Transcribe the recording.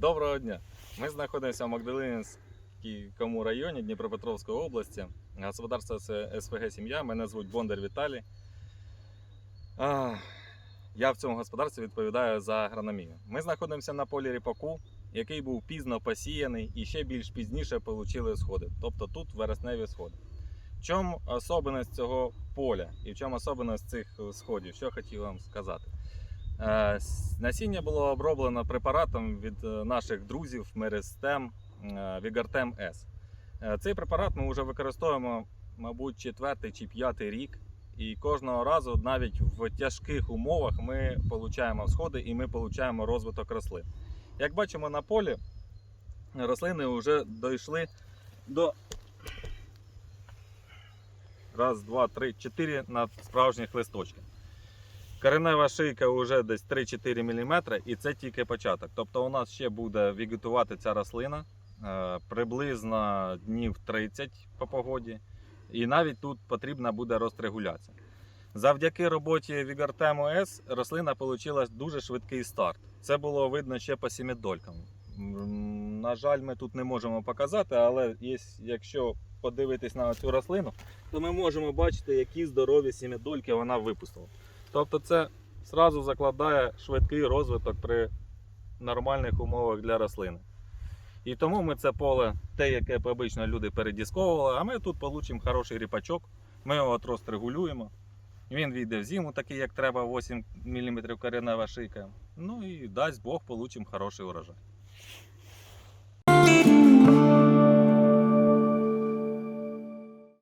Доброго дня! Ми знаходимося в Магдалинському районі Дніпропетровської області. Господарство СВГ Сім'я. Мене звуть Бондар Віталій. Я в цьому господарстві відповідаю за агрономію. Ми знаходимося на полі ріпаку, який був пізно посіяний і ще більш пізніше отримали сходи. Тобто тут вересневі сходи. В чому особливість цього поля і в чому особливість цих сходів? Що хотів вам сказати? Е, Насіння було оброблено препаратом від е, наших друзів Мерестем Вігартем С. Е, Цей препарат ми вже використовуємо, мабуть, четвертий чи п'ятий рік. І кожного разу, навіть в тяжких умовах, ми отримуємо сходи і ми отримуємо розвиток рослин. Як бачимо на полі, рослини вже дійшли до раз, два, три, чотири на справжніх листочках. Коренева шийка вже десь 3-4 мм, і це тільки початок. Тобто у нас ще буде вегетувати ця рослина е, приблизно днів 30 по погоді. І навіть тут потрібна буде рострегуляція. Завдяки роботі Вігартему С рослина отримала дуже швидкий старт. Це було видно ще по сімідолькам. На жаль, ми тут не можемо показати, але є- якщо подивитись на цю рослину, то ми можемо бачити, які здорові сімідольки вона випустила. Тобто це зразу закладає швидкий розвиток при нормальних умовах для рослини. І тому ми це поле, те, яке обично люди передісковували, а ми тут отримаємо хороший ріпачок, ми його трост регулюємо. Він війде в зиму, такий як треба, 8 мм коренева шийка. Ну і дасть Бог, получимо хороший урожай.